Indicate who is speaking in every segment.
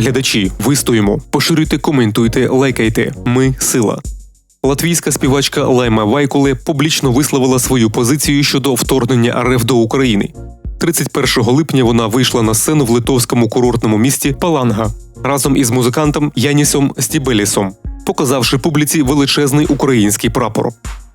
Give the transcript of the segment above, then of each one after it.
Speaker 1: Глядачі, вистоїмо, поширюйте, коментуйте, лайкайте. Ми сила. Латвійська співачка Лайма Вайкуле публічно висловила свою позицію щодо вторгнення РФ до України. 31 липня вона вийшла на сцену в литовському курортному місті Паланга разом із музикантом Янісом Стібелісом, показавши публіці величезний український прапор.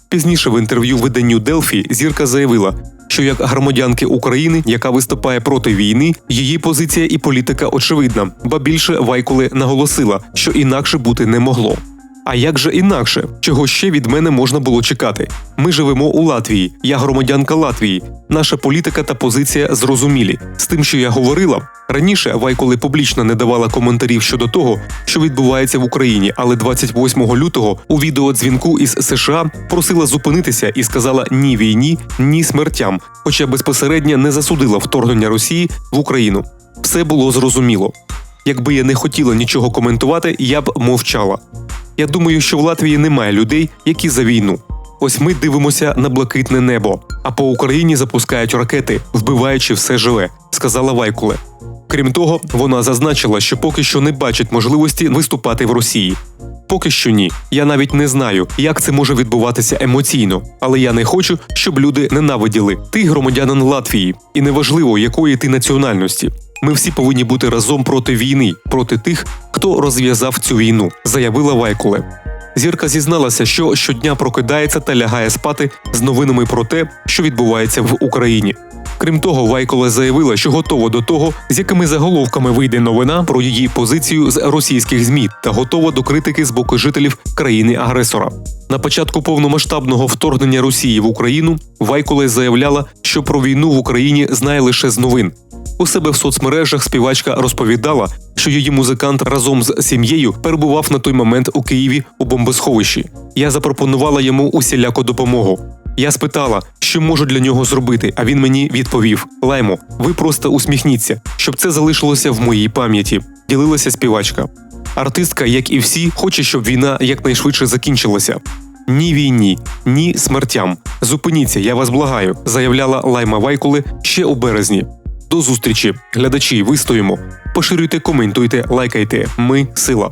Speaker 1: Пізніше в інтерв'ю виданню Делфі зірка заявила, що як громадянки України, яка виступає проти війни, її позиція і політика очевидна, ба більше Вайкуле наголосила, що інакше бути не могло. А як же інакше? Чого ще від мене можна було чекати? Ми живемо у Латвії, я громадянка Латвії. Наша політика та позиція зрозумілі. З тим, що я говорила раніше, Вайколи публічно не давала коментарів щодо того, що відбувається в Україні, але 28 лютого у відеодзвінку із США просила зупинитися і сказала ні війні, ні смертям, хоча безпосередньо не засудила вторгнення Росії в Україну. Все було зрозуміло. Якби я не хотіла нічого коментувати, я б мовчала. Я думаю, що в Латвії немає людей, які за війну. Ось ми дивимося на блакитне небо, а по Україні запускають ракети, вбиваючи все живе, сказала Вайкуле. Крім того, вона зазначила, що поки що не бачить можливості виступати в Росії. Поки що ні. Я навіть не знаю, як це може відбуватися емоційно, але я не хочу, щоб люди ненавиділи. Ти громадянин Латвії, і неважливо, якої ти національності. Ми всі повинні бути разом проти війни, проти тих, хто розв'язав цю війну, заявила Вайкуле. Зірка зізналася, що щодня прокидається та лягає спати з новинами про те, що відбувається в Україні. Крім того, Вайколе заявила, що готова до того, з якими заголовками вийде новина про її позицію з російських змі та готова до критики з боку жителів країни-агресора. На початку повномасштабного вторгнення Росії в Україну Вайколе заявляла, що про війну в Україні знає лише з новин. У себе в соцмережах співачка розповідала, що її музикант разом з сім'єю перебував на той момент у Києві у бомбосховищі. Я запропонувала йому усіляку допомогу. Я спитала, що можу для нього зробити, а він мені відповів: Лаймо, ви просто усміхніться, щоб це залишилося в моїй пам'яті. Ділилася співачка. Артистка, як і всі, хоче, щоб війна якнайшвидше закінчилася. Ні війні, ні смертям. Зупиніться, я вас благаю, заявляла Лайма Вайкуле ще у березні. До зустрічі, глядачі, вистоїмо. Поширюйте, коментуйте, лайкайте. Ми сила.